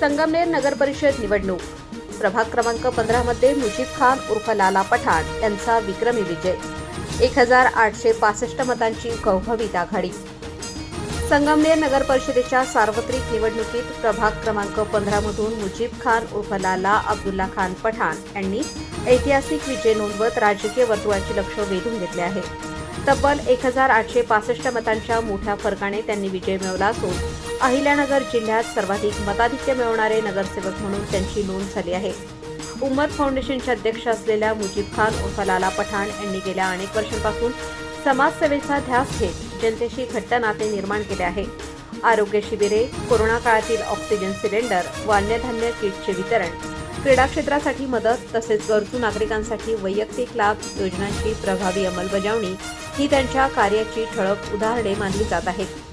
संगमनेर नगर परिषद निवडणूक. प्रभाग क्रमांक पंधरा मध्ये मुजीब खान उर्फ लाला पठाण यांचा विक्रमी विजय. एक हजार आठशे पासष्ट मतांची कौभवीत आघाडी संगमनेर नगर परिषदेच्या सार्वत्रिक निवडणुकीत प्रभाग क्रमांक पंधरा मधून मुजीब खान उर्फ लाला अब्दुल्ला खान पठाण यांनी ऐतिहासिक विजय नोंदवत राजकीय वर्तुळाचे लक्ष वेधून घेतले आहे. तब्बल एक हजार आठशे पासष्ट मतांच्या मोठ्या फरकाने त्यांनी विजय मिळवला असून अहिल्यानगर जिल्ह्यात सर्वाधिक मताधिक्य मिळवणारे नगरसेवक म्हणून त्यांची नोंद झाली आहे. उम्मत फाउंडेशनचे अध्यक्ष असलेल्या मुजीब खान उर्फ लाला पठाण यांनी गेल्या अनेक वर्षांपासून समाजसेवेचा ध्यास घेत जनतेशी घट्ट नाते निर्माण केले आहे. आरोग्य शिबिरे कोरोना काळातील ऑक्सिजन सिलेंडर व अन्नधान्य किटचे वितरण क्रीडा क्षेत्रासाठी मदत तसेच गरजू नागरिकांसाठी वैयक्तिक लाभ योजनांची प्रभावी अंमलबजावणी ही त्यांच्या कार्याची ठळक उदाहरणे मानली जात आहेत.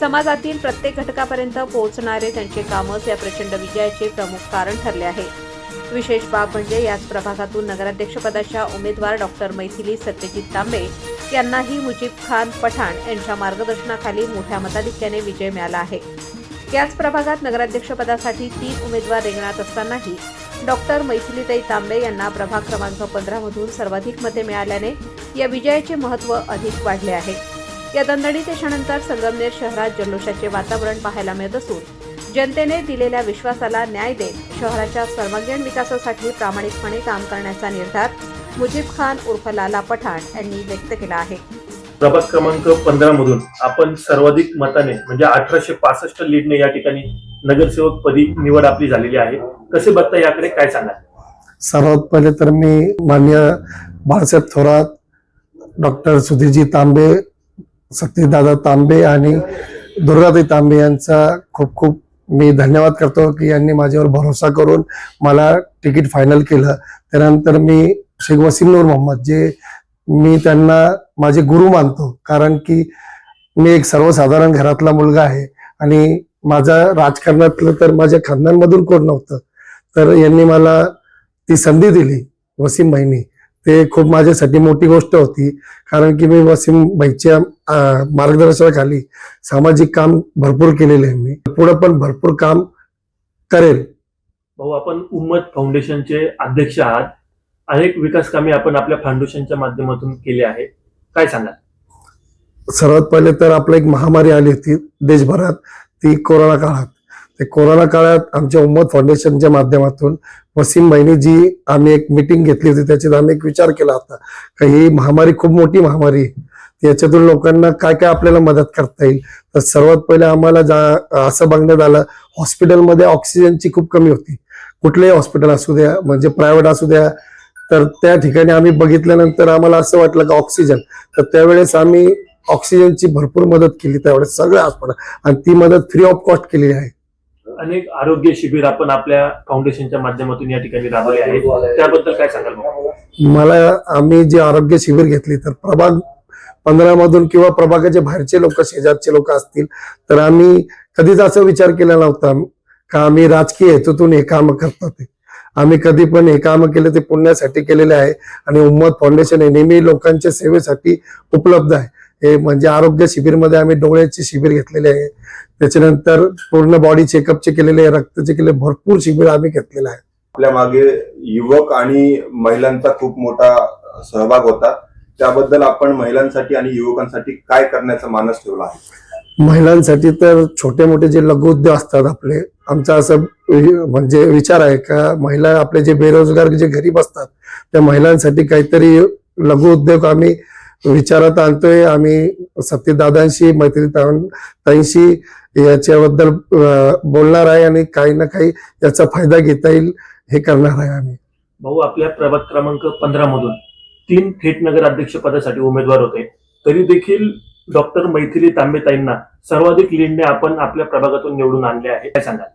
समाजातील प्रत्येक घटकापर्यंत पोहोचणारे त्यांचे कामच या प्रचंड विजयाचे प्रमुख कारण ठरले आहे. विशेष बाब म्हणजे याच प्रभागातून नगराध्यक्षपदाच्या उमेदवार डॉक्टर मैथिली सत्यजित तांबे यांनाही मुजीब खान पठाण यांच्या मार्गदर्शनाखाली मोठ्या मताधिक्याने विजय मिळाला आहे. याच प्रभागात नगराध्यक्षपदासाठी तीन उमेदवार रिंगणात असतानाही डॉक्टर मैथिलीताई तांबे यांना प्रभाग क्रमांक पंधरामधून सर्वाधिक मते मिळाल्याने या विजयाचे महत्त्व अधिक वाढले आहे. या दणदणीत यशानंतर संगमनेर शहरात जल्लोषाचे वातावरण पाहायला मिळत असून जनतेने दिलेल्या विश्वासाला न्याय देत शहराच्या सर्वांगीण विकासासाठी प्रामाणिकपणे काम करण्याचा निर्धार मुजीब खान उर्फ लाला पठाण यांनी व्यक्त केला आहे. प्रभाग क्रमांक पंधरा मधून आपण सर्वाधिक मताने म्हणजे अठराशे पासष्ट लीडने या ठिकाणी नगरसेवक पदी निवड आपली झालेली आहे. कसे बघता याकडे काय सांगा सर्वात पहिले तर मी मान्य बाळासाहेब थोरात डॉक्टर सुधीरजी तांबे सतीदादा तांबे आणि दुर्गाताई तांबे यांचा खूप खूप मी धन्यवाद करतो की यांनी माझ्यावर भरोसा करून मला तिकीट फायनल केलं. त्यानंतर मी शेख वसीम नूर मोहम्मद जे मी त्यांना माझे गुरु मानतो कारण की मी एक सर्वसाधारण घरातला मुलगा आहे आणि माझा राजकारणातलं तर माझ्या खानदानमधून कोण नव्हतं. तर यांनी मला ती संधी दिली वसीम भाईनी ते खूप माझ्यासाठी मोठी गोष्ट होती. कारण की मी वसीम भाईच्या मार्गदर्शनाखाली सामाजिक काम भरपूर केलेले आहे मी. पुढे पण भरपूर काम करेल. भाऊ आपण उम्मत फाउंडेशनचे अध्यक्ष आहात. अनेक विकास कामे आपण आपल्या फाउंडेशनच्या माध्यमातून केले आहे. काय सांगा सर्वात पहिले तर आपलं एक महामारी आली होती देशभरात. ती कोरोना काळात. ते कोरोना काळात आमच्या उम्मत फाउंडेशनच्या माध्यमातून वसीम भाईनी जी आम्ही एक मिटिंग घेतली होती त्याच्यात आम्ही एक विचार केला होता का ही महामारी खूप मोठी महामारी याच्यातून लोकांना काय काय आपल्याला मदत करता येईल? तर सर्वात पहिले आम्हाला जा असं बघण्यात आलं हॉस्पिटलमध्ये ऑक्सिजनची खूप कमी होती. कुठलेही हॉस्पिटल असू द्या म्हणजे प्रायव्हेट असू द्या तर त्या ठिकाणी आम्ही बघितल्यानंतर आम्हाला असं वाटलं का ऑक्सिजन तर त्यावेळेस आम्ही ऑक्सिजनची भरपूर मदत केली त्यावेळेस सगळ्या हॉस्पिटल आणि ती मदत फ्री ऑफ कॉस्ट केलेली आहे. अनेक आरोग्य शिबिर आपण आपल्या फाउंडेशनच्या माध्यमातून या ठिकाणी राबवले आहे त्याबद्दल काय सांगाल मला आम्ही जे आरोग्य शिबिर घेतली तर प्रभाग पंधरा मधून किंवा प्रभागाचे बाहेरचे लोक शेजारचे लोक असतील तर आम्ही कधीच असा विचार केला नव्हता का आम्ही राजकीय हेतूतून हे काम करतो ते. आम्ही कधी पण हे काम केले ते पुण्यासाठी केलेले आहे आणि उम्मत फाउंडेशन हे नेहमी लोकांच्या सेवेसाठी उपलब्ध आहे. हे म्हणजे आरोग्य शिबिरमध्ये आम्ही डोळ्याचे शिबिर घेतलेले आहे. त्याच्यानंतर पूर्ण बॉडी चेकअपचे केलेले आहे रक्ताचे केले भरपूर शिबिर आम्ही घेतलेले आहे. आपल्या मागे युवक आणि महिलांचा खूप मोठा सहभाग होता. त्याबद्दल आपण महिलांसाठी आणि युवकांसाठी काय करण्याचा मानस ठेवला आहे? महिलांसाठी तर छोटे मोठे जे लघु उद्योग असतात आपले आमचा असं म्हणजे विचार आहे का महिला आपले जे बेरोजगार जे गरीब असतात त्या महिलांसाठी काहीतरी लघु उद्योग आम्ही विचारात आणतोय. आम्ही सत्यदादांशी मैत्री ताईंशी याच्याबद्दल बोलणार आहे आणि काही ना काही याचा फायदा घेता येईल हे करणार आहे आम्ही. भाऊ आपल्या प्रभाग क्रमांक पंधरा मधून तीन थेट नगराध्यक्ष पदासाठी उमेदवार होते. तरी देखील डॉक्टर मैथिली तांबेताईंना सर्वाधिक लीडने आपण आपल्या प्रभागातून निवडून आणले आहे. काय सांगाल?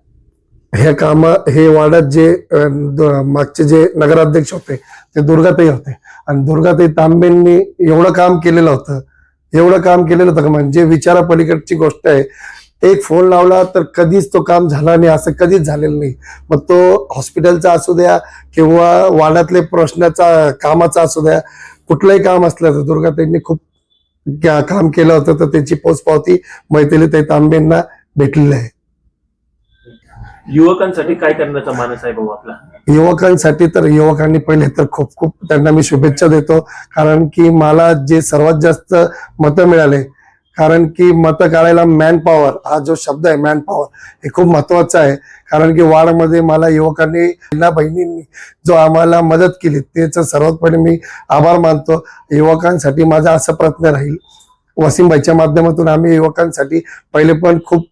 हे काम हे वाड्यात जे मागचे जे नगराध्यक्ष होते ते दुर्गाताई होते. आणि दुर्गाताई तांबेंनी एवढं काम केलेलं होतं एवढं काम केलेलं होतं का म्हणजे विचारा पलीकडची गोष्ट आहे एक फोन लावला तर कधीच तो काम झाला नाही असं कधीच झालेलं नाही. मग तो हॉस्पिटलचा असू द्या किंवा वाड्यातले प्रश्नाचा कामाचा असू द्या कुठलंही काम असलं तर दुर्गाताईंनी खूप काम केलं होतं तर त्याची पोचपावती मैथिलीताई तांबेंना भेटलेली आहे. युवकांसाठी काय करण्याचा मानस आहे भाऊ आपला? युवकांसाठी तर युवकांनी पहिले तर खूप खूप त्यांना मी शुभेच्छा देतो. कारण की मला जे सर्वात जास्त मतं मिळाले कारण की मतं काढायला मॅन पॉवर हा जो शब्द आहे मॅन पॉवर हे खूप महत्त्वाचा आहे. कारण की वाडमध्ये मला युवकांनी ना बहिणींनी जो आम्हाला मदत केली त्याचं सर्वात पहिले मी आभार मानतो. युवकांसाठी माझा असा प्रयत्न राहील. वसीमबाईच्या माध्यमातून आम्ही युवकांसाठी पहिले पण खूप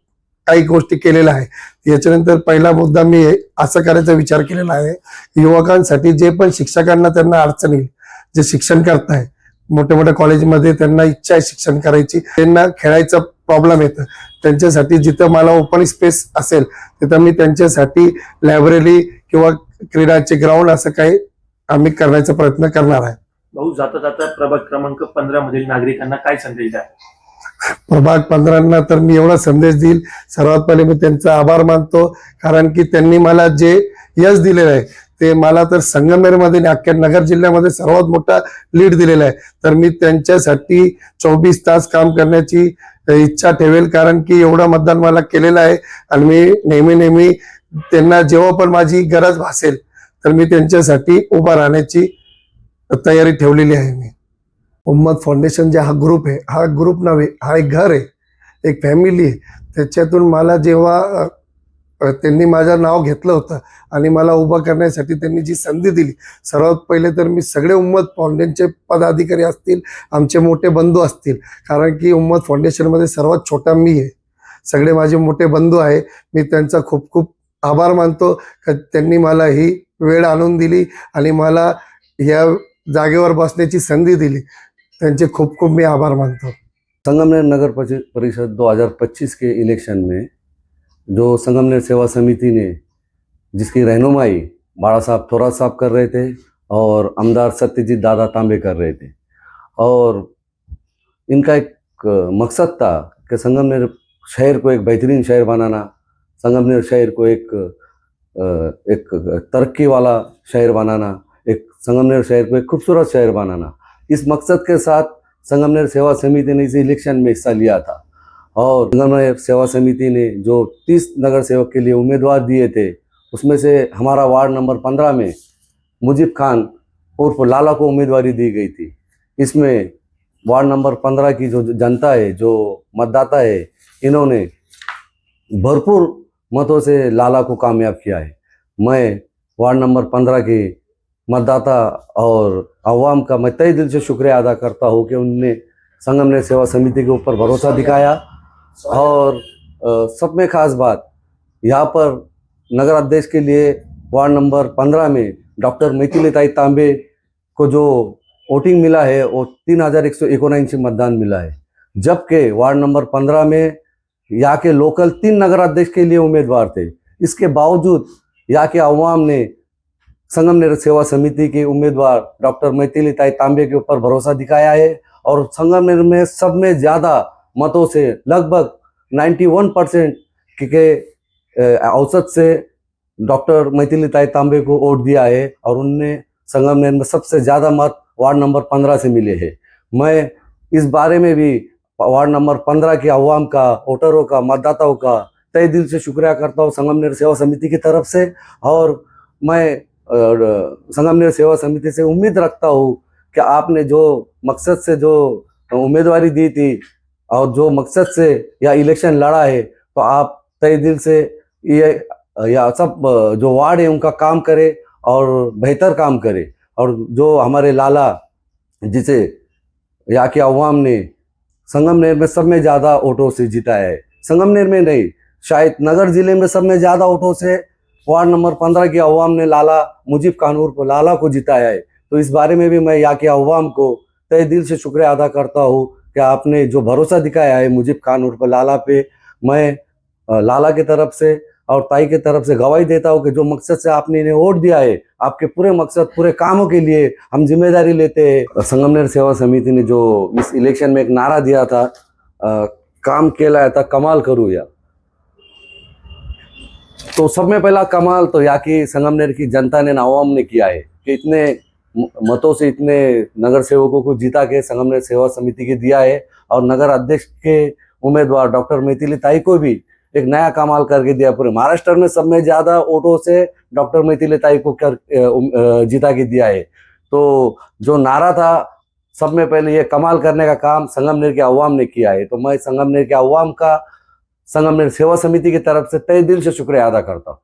काही गोष्टी केलेल्या आहे याच्यानंतर पहिला मुद्दा मी असं करायचा विचार केलेला आहे. युवकांसाठी जे पण शिक्षकांना त्यांना अडचण येईल जे शिक्षण करताय मोठ्या मोठ्या कॉलेजमध्ये त्यांना इच्छा आहे शिक्षण करायची. त्यांना खेळायचा प्रॉब्लेम येतं. त्यांच्यासाठी जिथं मला ओपन स्पेस असेल तिथं मी त्यांच्यासाठी लायब्ररी किंवा क्रीडाचे ग्राउंड असं काही आम्ही करण्याचा प्रयत्न करणार आहे. भाऊ जाता जाता प्रभाग क्रमांक पंधरा मधील नागरिकांना काय संदेश द्या प्रभाग पंधरांना तर मी एवढा संदेश देईल. सर्वात पहिले मी त्यांचा आभार मानतो. कारण की त्यांनी मला जे यश दिलेलं आहे ते मला तर संगमेरमध्ये अख्ख्या नगर जिल्ह्यामध्ये सर्वात मोठा लीड दिलेला आहे. तर मी त्यांच्यासाठी चोवीस तास काम करण्याची इच्छा ठेवेल. कारण की एवढं मतदान मला केलेलं आहे. आणि मी नेहमी नेहमी त्यांना जेव्हा पण माझी गरज भासेल तर मी त्यांच्यासाठी उभा राहण्याची तयारी ठेवलेली आहे मी. उम्मत फाउंडेशन जे हा ग्रुप आहे हा ग्रुप नव्हे हा एक घर आहे एक फॅमिली आहे. त्याच्यातून मला जेव्हा त्यांनी माझं नाव घेतलं होतं आणि मला उभं करण्यासाठी त्यांनी जी संधी दिली सर्वात पहिले तर मी सगळे उम्मत फाउंडेशनचे पदाधिकारी असतील आमचे मोठे बंधू असतील. कारण की उम्मत फाउंडेशनमध्ये सर्वात छोटा मी आहे. सगळे माझे मोठे बंधू आहे. मी त्यांचा खूप खूप आभार मानतो. का त्यांनी मला ही वेळ आणून दिली आणि मला या जागेवर बसण्याची संधी दिली. त्यांचे खूप खूप मी आभार मानतो. संगमनेर नगर परि- परिषद 2025 के इलेक्शन में जो संगमनेर सेवा समिति ने, जिसकी रहनुमाई बाड़ा साहब थोरा साहब कर रहे थे और आमदार सत्यजीत दादा तांबे कर रहे थे। और इनका एक, मकसद था कि संगमनेर शहर को एक बेहतरीन शहर बनाना, संगमनेर शहर को एक एक तरक्की वाला शहर बनाना, एक संगमनेर शहर को एक खूबसूरत शहर बनाना। इस मकसद के साथ संगमनेर सेवा समिति ने इस इलेक्शन में हिस्सा लिया था। और संगमनेर सेवा समिति ने जो 30 नगर सेवक के लिए उम्मीदवार दिए थे, उसमें से हमारा वार्ड नंबर 15 में मुजीब खान उर्फ़ लाला को उम्मीदवारी दी गई थी। इसमें वार्ड नंबर 15 की जो जनता है, जो मतदाता है, इन्होंने भरपूर मतों से लाला को कामयाब किया है। मैं वार्ड नंबर 15 के मतदाता और आवाम का मैं तय दिल से शुक्रिया अदा करता हूँ कि उनने संगम ने सेवा समिति के ऊपर भरोसा दिखाया। और सब में खास बात, यहाँ पर नगर अध्यक्ष के लिए वार्ड नंबर पंद्रह में डॉक्टर मैथिली ताई तांबे को जो वोटिंग मिला है, वो तीन हज़ार एक सौ इकोनाइंसी मतदान मिला है। जबकि वार्ड नंबर पंद्रह में यहाँ के लोकल तीन नगर अध्यक्ष के लिए उम्मीदवार थे। इसके बावजूद यहाँ के अवाम ने संगमनेर सेवा समिति के उम्मीदवार डॉक्टर मैथिली ताई तांबे के ऊपर भरोसा दिखाया है और संगम संगमनेर में सब में ज़्यादा मतों से लगभग 91 परसेंट के औसत से डॉक्टर मैथिली ताई तांबे को वोट दिया है और उनने संगम संगमनेर में सबसे ज़्यादा मत वार्ड नंबर 15 से मिले हैं। मैं इस बारे में भी वार्ड नंबर 15 के अवाम का, वोटरों का, मतदाताओं का तय दिल से शुक्रिया करता हूँ संगमनेर सेवा समिति की तरफ़ से और मैं अ, संगमनेर सेवा समिति से उम्मीद रखता हूँ कि आपने जो मकसद से जो उम्मीदवारी दी थी और जो मकसद से या इलेक्शन लड़ा है तो आप तय दिल से ये या सब जो वार्ड है उनका काम करे और बेहतर काम करे। और जो हमारे लाला जिसे या के अवाम ने संगमनेर में सब में ज़्यादा वोटों से जीता है। संगमनेर में नहीं शायद नगर ज़िले में सब में ज़्यादा वोटों से वार्ड नंबर पंद्रह की अवाम ने लाला मुजीब कानूर को लाला को जिताया है। तो इस बारे में भी मैं यहाँ के अवाम को तय दिल से शुक्रिया अदा करता हूँ कि आपने जो भरोसा दिखाया है मुजीब खान पर लाला पे मैं लाला की तरफ़ से और ताई की तरफ़ से गवाही देता हूँ कि जो मकसद से आपने इन्हें वोट दिया है आपके पूरे मकसद पूरे कामों के लिए हम ज़िम्मेदारी लेते हैं। संगमनेर सेवा समिति ने जो इस इलेक्शन में एक नारा दिया था अ, काम केला था कमाल करूँ या तो सब में पहला कमाल तो यहाँ की संगमनेर की जनता ने अवाम ने किया है कि इतने मतों से इतने नगर सेवकों को जीता के संगमनेर सेवा समिति के दिया है और नगर अध्यक्ष के उम्मीदवार डॉक्टर मैथिली ताई को भी एक नया कमाल करके दिया पूरे महाराष्ट्र में सब में ज़्यादा वोटों से डॉक्टर मैथिली ताई को कर जिता के दिया है। तो जो नारा था, सब में पहले ये कमाल करने का काम संगमनेर के अवाम ने किया है। तो मैं संगमनेर के अवाम का संगमनेर सेवा समिति की तरफ से तय दिल से शुक्रिया अदा करता। हूँ